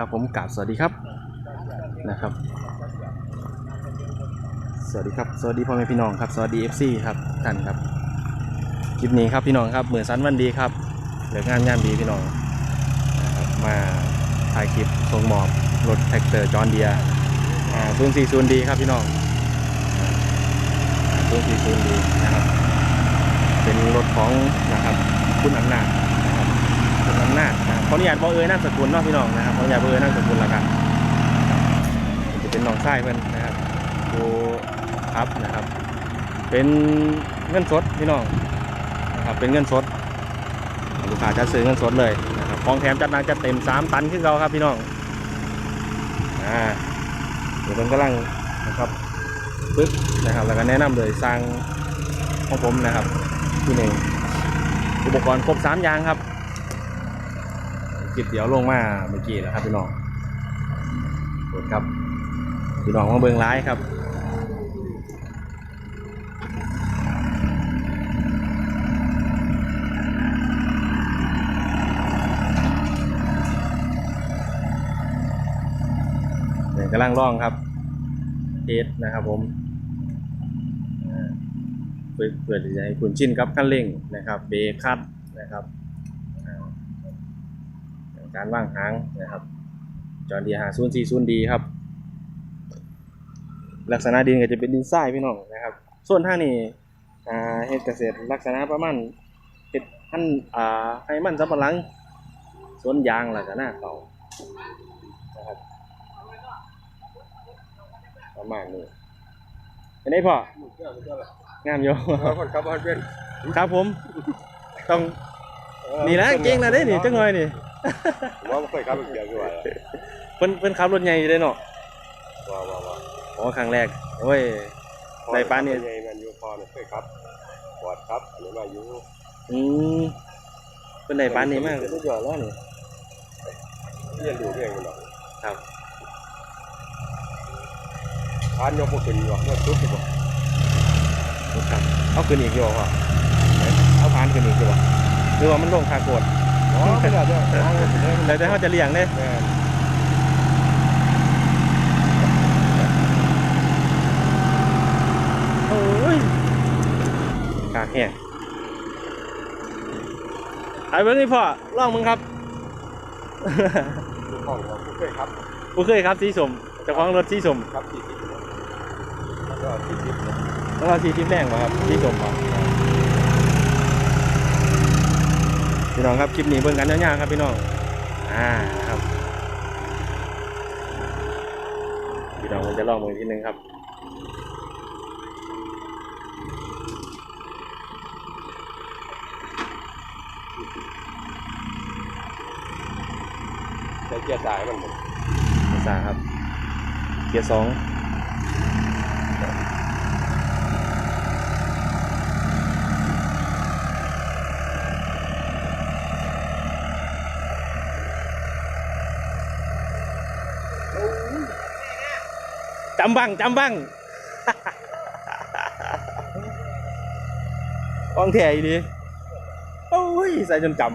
ครับผมกราบสวัสดีครับนะครับ สวัสดีครับ สวัสดีพ่อแม่พี่น้องครับ สวัสดี FC ครับท่านครับ คลิปนี้ครับพี่น้องครับเหมือนสันวันดีครับเหลืองานยามดีพี่น้องนะครับมาถ่ายคลิปส่งหมอบรถแท็กเตอร์จอห์นเดียศูนย์สี่ศูนย์ดีครับพี่น้องศูนย์สี่ศูนย์ดีนะครับ เป็นรถของนะครับคุณอำนาจ นะครับคุณอำนาขออนุญาตบอกเอ่ยนามสกุลเนาะพี่น้องนะครับขออนุญาตบอกเอ่ยนามสกุลละกันนะครับจะเป็นน้องชายเพิ่นนะครับดูครับนะครับ เป็นเงินสดพี่น้องนะครับเป็นเงินสดลูกค้าจะซื้อเงินสดเลยนะครับของแถมจัดหนักจัดเต็ม3ตันขึ้นเราครับพี่น้องอ่าเดี๋ยวผมกำลังนะครับปึ๊บนะครับแล้วก็แนะนำเลยสร้างของผมนะครับที่หนึ่งอุปกรณ์ครบสามอย่างครับิบเดี๋ยวลงมาเมื่อกี้แล้วครับพี่น้องกดครับพี่น้องมาเบิงร้ายครับเนี่ยกำลังร่องครับเทสนะครับผมเพื่อจะให้คุณชินกับคันเร่งนะครับ เบรคัดนะครับ การว่างหางนะครับจอดีหาศูนย์สี่ศูนย์ดีครับ ลักษณะดินก็จะเป็นดินทรายพี่น้องนะครับ ส่วนทางนี้อ่าเฮ็ดเกษตรลักษณะประมาณเฮ็ดพันธุ์อ่าให้มันสำปะหลังสวนยางลักษณะเขานะครับประมาณนี้เป็นไงพ่องามอยู่คนขับรถเป็นครับผมต้องนี่แหละเก่งนะเด้นี่จังหน่อยนี่ ว่าไม่เคยขับรถเกี่ยวด้วยเพิ่นเพิ่นขับรถใหญ่อยู่เด้เนาะว้าวว้าวว้าวอ๋อครั้งแรกโอ้ยได้ปานนี่ใหญ่มันอยู่พอเนี่ยเคยขับปอดครับอันนี้มาอยู่อืมเพิ่นได้ปานนี้มากสุดยอดแล้วนี่ เรียนรู้เองมันหรอกครับ ทานยกพวกขึ้นอยู่ว่าเมื่อทุบอยู่บ่ครับเอาขึ้นอีกอยู่บ่พ่อเอาผ่านขึ้นอีกอยู่บ่หรือว่ามันลงคาโกด อ๋อไม่ได้เด้อทางมันเป็นเรื่องแล้วแต่เขาจะเลี้ยงเด้แม่นโอ้ยกากแห้งไอ้เบิ่งนี่พ่อลองมึงครับ ลูกของเราผู้เคยขับบ่เคยครับสีสมเจ้าของรถสีสมขับสี่สิบแล้วก็สี่สิบเนี่ยต้องเอาสีทิพแดงป่ะครับสีสมป่ะ พี่น้องครับคลิปนี้เบิ่งกันยาวๆครับพี่น้องอ่าครับพี่น้องผมจะลองมือทีนึงครับใช้เกียร์สายมันหมดภาษาครับ เกียร์สองำบ้างจำบ้างกองแถ่อีดีโอ้ย ใส่จนจำ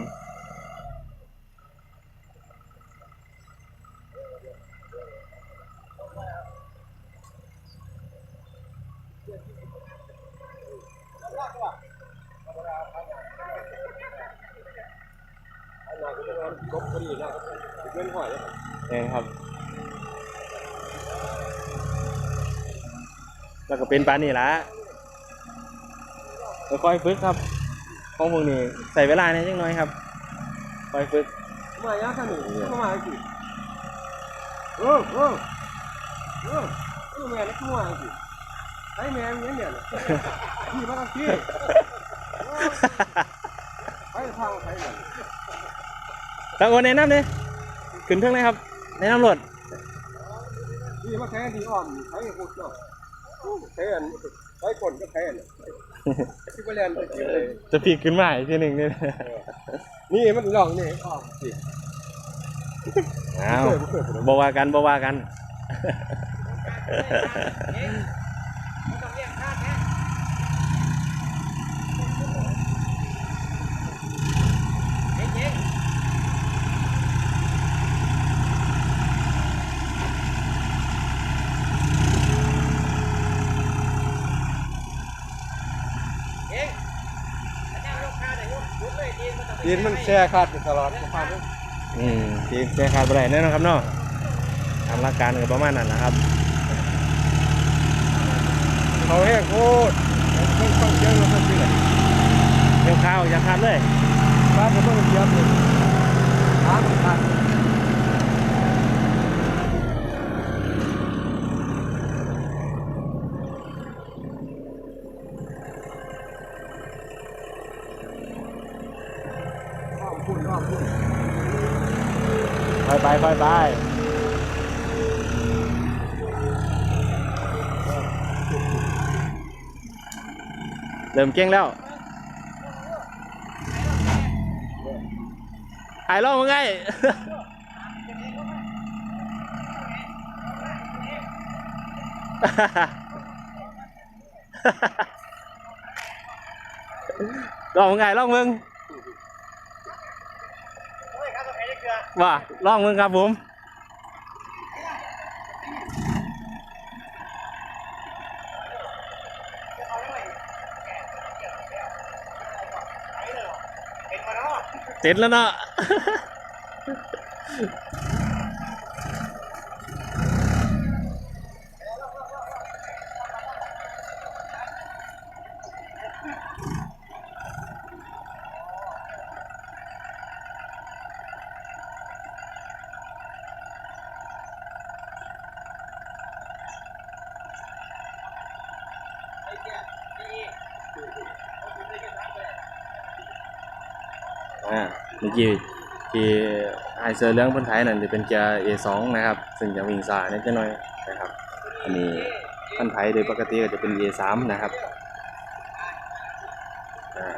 อันนั้นก็จะกบพอดีนะเงินหอยเลยเองครับ แล้วก็เป็นปานนี่ละค่อยๆฝึกครับของพวกนี้ใส่เวลาเนี่ยจังน้อยครับ ค่อยฝึกมาย่าท่านหนึ่งเข้ามาสิเออเออเออเออแม่นี่เข้ามาสิไอ้แม่เนี่ยเนี่ยพี่มาตั้งที่ไปทางไปเนี่ยตะโกนแนะนำเลยขึ้นเครื่องเลยครับแนะนำรถพี่มาแค่ดีอ้อมใช้หุ่นเนาะ แค่อันใช้คนก็แค่เนี่ยที่ไปเรียนไปที่เลยจะพีกขึ้นมาอีกทีหนึ่งนี่นี่มันลองนี่อ้อมสิอ้าวบว่ากันบว่ากัน ดินมันแช่ขาดอยู่ตลอดสะพานนี้อืมที่แจ้งขาดไปได้แน่นอนครับเนาะทำหลักการก็ประมาณนั้นนะครับ เขาแห้งโคตรต้องต้องเสียงเราต้องเสียงเกี่ยวข้าวอย่าขาดเลยบ้านก็ต้องเสียงเลยหามันขาดอ้อมพุ่นอ้อมพุ่น ไปไปไปไปเริ่มเก่งแล้วหายรอบมั้งไงลองมึงไงลองมึง ว่าลองมึงครับผมเสร็จแล้วเนาะ อ่าเมื่อกี้ที่ไอเซอร์เรื่องพื้นไทยนั่นจะเป็นเกียร์ A2 นะครับ ซึ่งจะวิ่งสายนิดหน่อยนะครับ อันนี้พันไทยโดยปกติก็จะเป็น A3 นะครับอ่า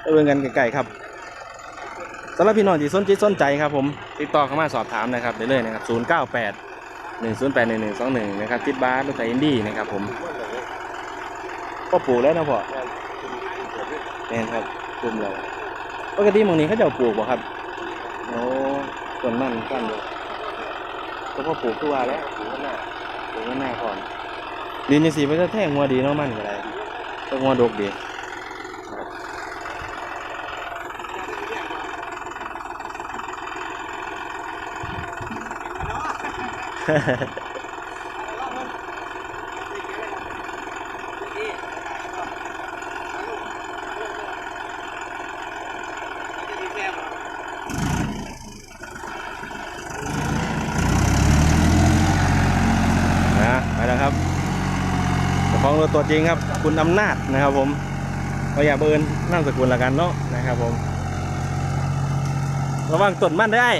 ไปเบิ่งกันไกลๆครับ สำหรับพี่น้องที่สนใจสนใจครับผมติดต่อเข้ามาสอบถามนะครับได้เลยนะครับ 098 108 1121 นะครับทิดบ้านรถไถอินดี้นะครับผมก็ปลูกแล้วนะพ่อแม่นครับปลูกแล้วปกติหมองนี้เขาจะปลูกบ่ครับโอ้ต้นมันกันเลยก็พอปลูกตัวแล้วปลูกหน้าปลูกหน้าก่อนดินยังสีมันจะแท่งงัวดีเนาะมันก็ได้ก็งัวดกดี นะไปแล้วครับของรถตัวจริงครับ คุณอำนาจนะครับผมก็อย่าเบิร์นนั่งสกุลละกันเนาะนะครับผม ระวังต้นมันได้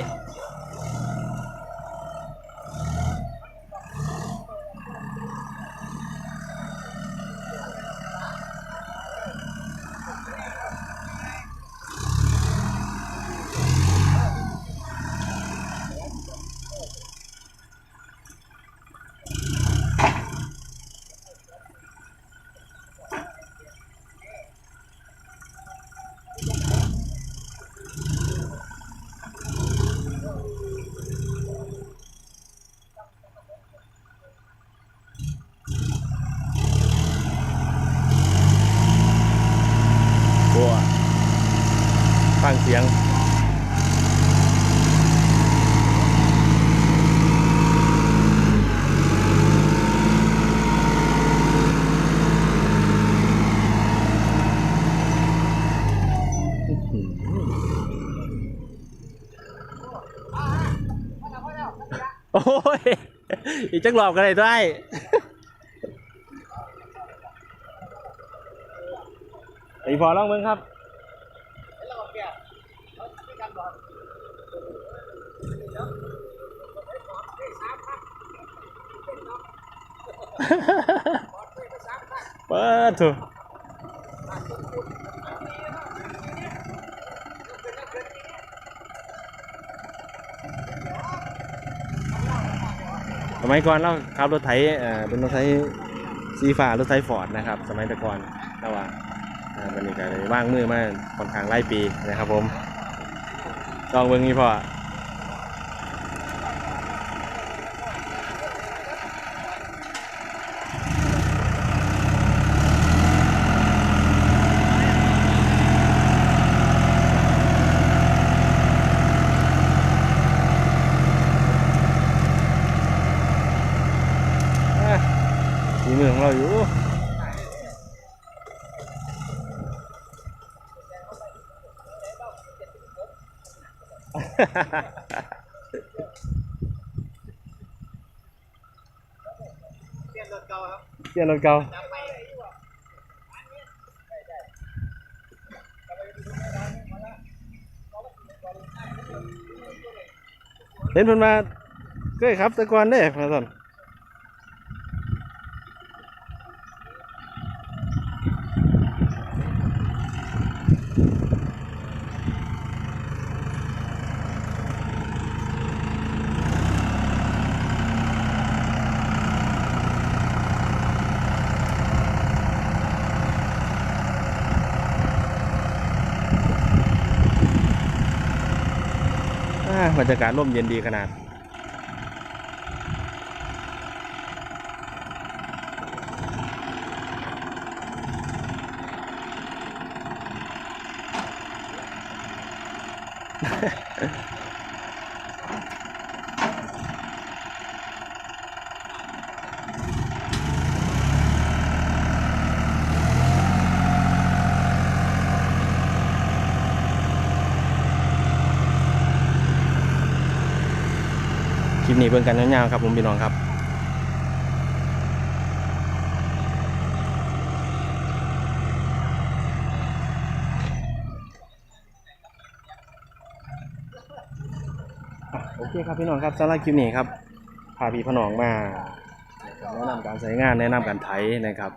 บัวฟังเสียง โอ้ย อีกจักรอบกันเลยด้วยอีพอลองมึงครับเปิดเถอ มัยก่อนเราขับรถไถเอ่อเป็นรถไถซีฟ้ารถไถฟอร์ดนะครับ สมัยแต่ก่อนแต่ว่าบรรยากาศว่างมือมาค่อนข้างไล่ปีนะครับผมลองเบิ้งนี่พอ ฝีมือของเราอยู่เปลี่ยนรถเก่าครับเปลี่ยนรถเก่าเห็นเพิ่นมาเคยครับแต่ก่อนเด้มาสั่น บรรยากาศร่มเย็นดีขนาดค ปนี้เบิ่งกันยาวๆครับผมพี่น้องครับโอเคครับพี่น้องครับสำหรับคลิปนี้ครับพาพี่พน้องมาแนะนำการใช้งานแนะนำการไถนะครับ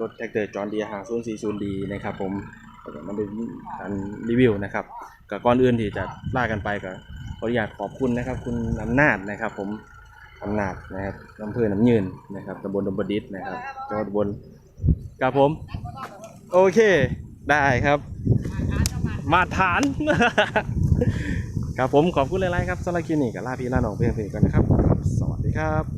รถแท็กเตอร์จอห์นเดียหาศูนย์สี่ศูนย์ดีนะครับผม ก็จะมาดูการรีวิวนะครับกับก่อนอื่นที่จะล่ากันไปก็ขออนุญาตขอบคุณนะครับ คุณอำนาจนะครับ ผมอำนาจนะครับอำเภอน้ำยืนนะครับตำบลดมบดิษนะครับจังหวัดอุบลครับผม โอเค ได้ครับ มาฐาน ครับผมขอบคุณหลายๆครับสำหรับคลินี้กับลาพี่ลาน้องเพื่อนๆกันนะครับ สวัสดีครับ